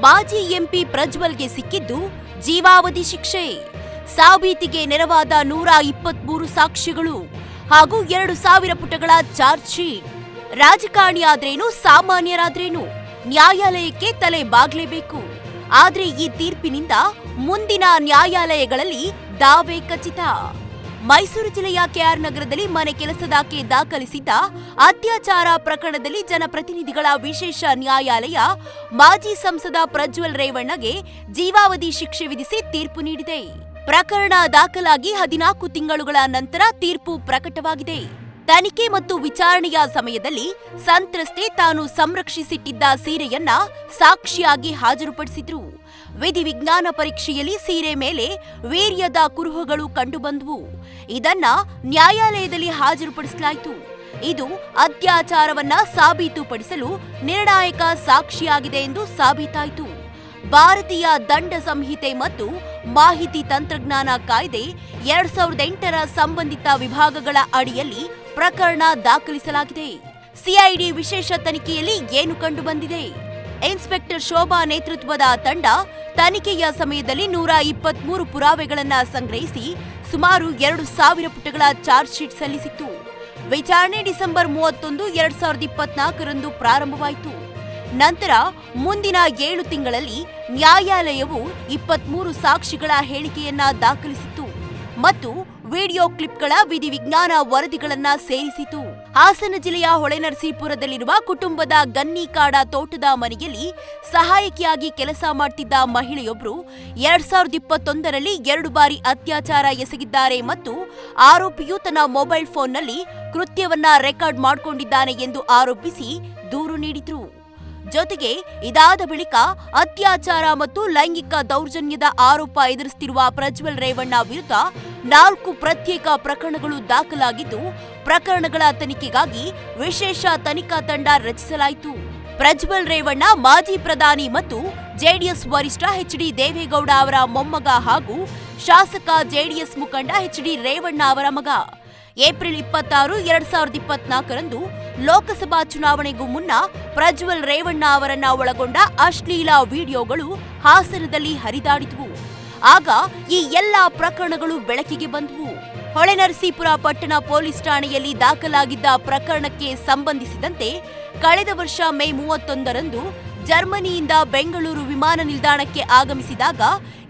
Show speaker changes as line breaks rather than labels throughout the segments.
ಮಾಜಿ ಎಂಪಿ ಪ್ರಜ್ವಲ್ಗೆ ಸಿಕ್ಕಿದ್ದು ಜೀವಾವಧಿ ಶಿಕ್ಷೆ. ಸಾಬೀತಿಗೆ ನೆರವಾದ ನೂರ ಇಪ್ಪತ್ಮೂರು ಸಾಕ್ಷಿಗಳು ಹಾಗೂ ಎರಡು ಸಾವಿರ ಪುಟಗಳ ಚಾರ್ಜ್ ಶೀಟ್. ರಾಜಕಾರಣಿಯಾದ್ರೇನು ಸಾಮಾನ್ಯರಾದ್ರೇನು? ನ್ಯಾಯಾಲಯಕ್ಕೆ ತಲೆ ಬಾಗ್ಲೇಬೇಕು. ಆದ್ರೆ ಈ ತೀರ್ಪಿನಿಂದ ಮುಂದಿನ ನ್ಯಾಯಾಲಯಗಳಲ್ಲಿ ದಾವೆ ಖಚಿತ. ಮೈಸೂರು ಜಿಲ್ಲೆಯ ಕೆಆರ್ ನಗರದಲ್ಲಿ ಮನೆ ಕೆಲಸದಾಕೆ ದಾಖಲಿಸಿದ್ದ ಅತ್ಯಾಚಾರ ಪ್ರಕರಣದಲ್ಲಿ ಜನಪ್ರತಿನಿಧಿಗಳ ವಿಶೇಷ ನ್ಯಾಯಾಲಯ ಮಾಜಿ ಸಂಸದ ಪ್ರಜ್ವಲ್ ರೇವಣ್ಣಗೆ ಜೀವಾವಧಿ ಶಿಕ್ಷೆ ವಿಧಿಸಿ ತೀರ್ಪು ನೀಡಿದೆ. ಪ್ರಕರಣ ದಾಖಲಾಗಿ ಹದಿನಾಲ್ಕು ತಿಂಗಳುಗಳ ನಂತರ ತೀರ್ಪು ಪ್ರಕಟವಾಗಿದೆ. ತನಿಖೆ ಮತ್ತು ವಿಚಾರಣೆಯ ಸಮಯದಲ್ಲಿ ಸಂತ್ರಸ್ತೆ ತಾನು ಸಂರಕ್ಷಿಸಿಟ್ಟಿದ್ದ ಸೀರೆಯನ್ನ ಸಾಕ್ಷಿಯಾಗಿ ಹಾಜರುಪಡಿಸಿದ್ರು. ವಿಧಿವಿಜ್ಞಾನ ಪರೀಕ್ಷೆಯಲ್ಲಿ ಸೀರೆ ಮೇಲೆ ವೀರ್ಯದ ಕುರುಹುಗಳು ಕಂಡುಬಂದವು. ಇದನ್ನ ನ್ಯಾಯಾಲಯದಲ್ಲಿ ಹಾಜರುಪಡಿಸಲಾಯಿತು. ಇದು ಅತ್ಯಾಚಾರವನ್ನ ಸಾಬೀತುಪಡಿಸಲು ನಿರ್ಣಾಯಕ ಸಾಕ್ಷಿಯಾಗಿದೆ ಎಂದು ಸಾಬೀತಾಯಿತು. ಭಾರತೀಯ ದಂಡ ಸಂಹಿತೆ ಮತ್ತು ಮಾಹಿತಿ ತಂತ್ರಜ್ಞಾನ ಕಾಯ್ದೆ ಎರಡ್ ಸಾವಿರದ ಎಂಟರ ಸಂಬಂಧಿತ ವಿಭಾಗಗಳ ಅಡಿಯಲ್ಲಿ ಪ್ರಕರಣ ದಾಖಲಿಸಲಾಗಿದೆ. ಸಿಐಡಿ ವಿಶೇಷ ತನಿಖೆಯಲ್ಲಿ ಏನು ಕಂಡುಬಂದಿದೆ? ಇನ್ಸ್ಪೆಕ್ಟರ್ ಶೋಭಾ ನೇತೃತ್ವದ ತಂಡ ತನಿಖೆಯ ಸಮಯದಲ್ಲಿ ನೂರ ಇಪ್ಪತ್ಮೂರು ಪುರಾವೆಗಳನ್ನು ಸಂಗ್ರಹಿಸಿ ಸುಮಾರು ಎರಡು ಸಾವಿರ ಪುಟಗಳ ಚಾರ್ಜ್ ಶೀಟ್ ಸಲ್ಲಿಸಿತ್ತು. ವಿಚಾರಣೆ ಡಿಸೆಂಬರ್ ಮೂವತ್ತೊಂದು, ಎರಡ್ ಸಾವಿರದ ಇಪ್ಪತ್ನಾಲ್ಕರಂದು ಪ್ರಾರಂಭವಾಯಿತು. ನಂತರ ಮುಂದಿನ ಏಳು ತಿಂಗಳಲ್ಲಿ ನ್ಯಾಯಾಲಯವು ಇಪ್ಪತ್ಮೂರು ಸಾಕ್ಷಿಗಳ ಹೇಳಿಕೆಯನ್ನ ದಾಖಲಿಸಿತ್ತು. ಮತ್ತು ವಿಡಿಯೋ ಕ್ಲಿಪ್ಗಳ ವಿಧಿವಿಜ್ಞಾನ ವರದಿಗಳನ್ನ ಸೇರಿಸಿತು. ಹಾಸನ ಜಿಲ್ಲೆಯ ಹೊಳೆನರಸೀಪುರದಲ್ಲಿರುವ ಕುಟುಂಬದ ಗನ್ನಿಕಾಡ ತೋಟದ ಮನೆಯಲ್ಲಿ ಸಹಾಯಕಿಯಾಗಿ ಕೆಲಸ ಮಾಡ್ತಿದ್ದ ಮಹಿಳೆಯೊಬ್ಬರು ಎರಡ್ ಸಾವಿರದ ಇಪ್ಪತ್ತೊಂದರಲ್ಲಿ ಎರಡು ಬಾರಿ ಅತ್ಯಾಚಾರ ಎಸಗಿದ್ದಾರೆ ಮತ್ತು ಆರೋಪಿಯು ತನ್ನ ಮೊಬೈಲ್ ಫೋನ್ನಲ್ಲಿ ಕೃತ್ಯವನ್ನ ರೆಕಾರ್ಡ್ ಮಾಡಿಕೊಂಡಿದ್ದಾನೆ ಎಂದು ಆರೋಪಿಸಿ ದೂರು ನೀಡಿದ್ರು. ಜೊತೆಗೆ ಇದಾದ ಬಳಿಕ ಅತ್ಯಾಚಾರ ಮತ್ತು ಲೈಂಗಿಕ ದೌರ್ಜನ್ಯದ ಆರೋಪ ಎದುರಿಸುತ್ತಿರುವ ಪ್ರಜ್ವಲ್ ರೇವಣ್ಣ ವಿರುದ್ಧ ನಾಲ್ಕು ಪ್ರತ್ಯೇಕ ಪ್ರಕರಣಗಳು ದಾಖಲಾಗಿದ್ದು, ಪ್ರಕರಣಗಳ ತನಿಖೆಗಾಗಿ ವಿಶೇಷ ತನಿಖಾ ತಂಡ ರಚಿಸಲಾಯಿತು. ಪ್ರಜ್ವಲ್ ರೇವಣ್ಣ, ಮಾಜಿ ಪ್ರಧಾನಿ ಮತ್ತು ಜೆಡಿಎಸ್ ವರಿಷ್ಠ ಎಚ್ ಡಿ ದೇವೇಗೌಡ ಅವರ ಮೊಮ್ಮಗ ಹಾಗೂ ಶಾಸಕ ಜೆಡಿಎಸ್ ಮುಖಂಡ ಎಚ್ ಡಿ ರೇವಣ್ಣ ಅವರ ಮಗ. ಏಪ್ರಿಲ್ ಇಪ್ಪತ್ತಾರು, ಎರಡ್ ಸಾವಿರದ ಇಪ್ಪತ್ನಾಲ್ಕರಂದು ಲೋಕಸಭಾ ಚುನಾವಣೆಗೂ ಮುನ್ನ ಪ್ರಜ್ವಲ್ ರೇವಣ್ಣ ಅವರನ್ನ ಒಳಗೊಂಡ ಅಶ್ಲೀಲ ವಿಡಿಯೋಗಳು ಹಾಸನದಲ್ಲಿ ಹರಿದಾಡಿದ್ವು. ಆಗ ಈ ಎಲ್ಲಾ ಪ್ರಕರಣಗಳು ಬೆಳಕಿಗೆ ಬಂದವು. ಹೊಳೆನರಸೀಪುರ ಪಟ್ಟಣ ಪೊಲೀಸ್ ಠಾಣೆಯಲ್ಲಿ ದಾಖಲಾಗಿದ್ದ ಪ್ರಕರಣಕ್ಕೆ ಸಂಬಂಧಿಸಿದಂತೆ ಕಳೆದ ವರ್ಷ ಮೇ ಮೂವತ್ತೊಂದರಂದು ಜರ್ಮನಿಯಿಂದ ಬೆಂಗಳೂರು ವಿಮಾನ ನಿಲ್ದಾಣಕ್ಕೆ ಆಗಮಿಸಿದಾಗ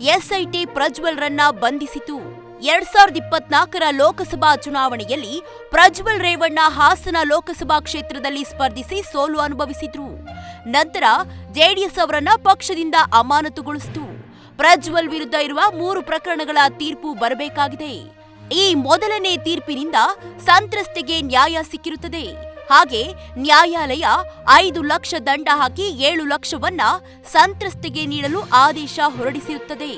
ಎಸ್ಐಟಿ ಪ್ರಜ್ವಲ್ರನ್ನ ಬಂಧಿಸಿತು. ಎರಡ್ ಸಾವಿರದ ಇಪ್ಪತ್ನಾಲ್ಕರ ಲೋಕಸಭಾ ಚುನಾವಣೆಯಲ್ಲಿ ಪ್ರಜ್ವಲ್ ರೇವಣ್ಣ ಹಾಸನ ಲೋಕಸಭಾ ಕ್ಷೇತ್ರದಲ್ಲಿ ಸ್ಪರ್ಧಿಸಿ ಸೋಲು ಅನುಭವಿಸಿದ್ರು. ನಂತರ ಜೆಡಿಎಸ್ ಅವರನ್ನ ಪಕ್ಷದಿಂದ ಅಮಾನತುಗೊಳಿಸಿತು. ಪ್ರಜ್ವಲ್ ವಿರುದ್ಧ ಇರುವ ಮೂರು ಪ್ರಕರಣಗಳ ತೀರ್ಪು ಬರಬೇಕಾಗಿದೆ. ಈ ಮೊದಲನೇ ತೀರ್ಪಿನಿಂದ ಸಂತ್ರಸ್ತೆಗೆ ನ್ಯಾಯ ಸಿಕ್ಕಿರುತ್ತದೆ. ಹಾಗೆ ನ್ಯಾಯಾಲಯ ಐದು ಲಕ್ಷ ದಂಡ ಹಾಕಿ ಏಳು ಲಕ್ಷವನ್ನ ಸಂತ್ರಸ್ತೆಗೆ ನೀಡಲು ಆದೇಶ ಹೊರಡಿಸಿರುತ್ತದೆ.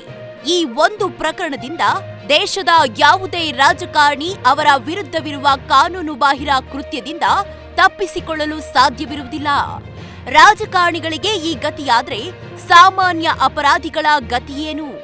ಈ ಒಂದು ಪ್ರಕರಣದಿಂದ ದೇಶದ ಯಾವುದೇ ರಾಜಕಾರಣಿ ಅವರ ವಿರುದ್ಧವಿರುವ ಕಾನೂನುಬಾಹಿರ ಕೃತ್ಯದಿಂದ ತಪ್ಪಿಸಿಕೊಳ್ಳಲು ಸಾಧ್ಯವಿರುವುದಿಲ್ಲ. ರಾಜಕಾರಣಿಗಳಿಗೆ ಈ ಗತಿಯಾದರೆ ಸಾಮಾನ್ಯ ಅಪರಾಧಿಗಳ ಗತಿಯೇನು?